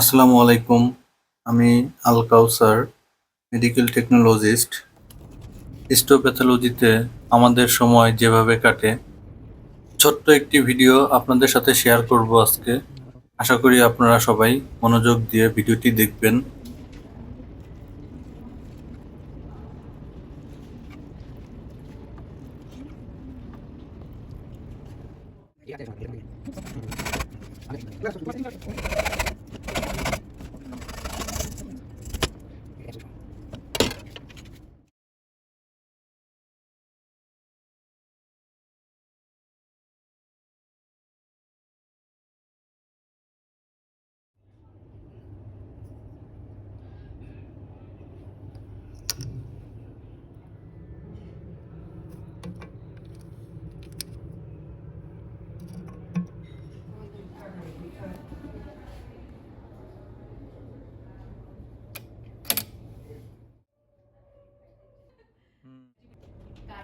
আসসালামু আলাইকুম, আমি আল কাউসার মেডিকেল টেকনোলজিস্ট হিস্টোপ্যাথোলজিতে আমাদের সময় যেভাবে কাটে, ছোট্ট একটি ভিডিও আপনাদের সাথে শেয়ার করব আজকে। আশা করি আপনারা সবাই মনোযোগ দিয়ে ভিডিওটি দেখবেন।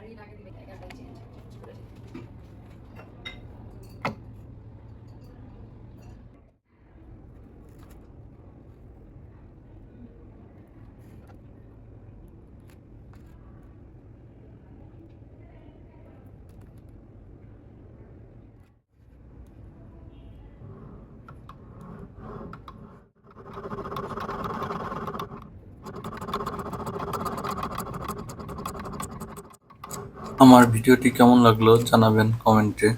you not going to make it, I. আমার ভিডিওটি কেমন লাগল জানাবেন কমেন্টে।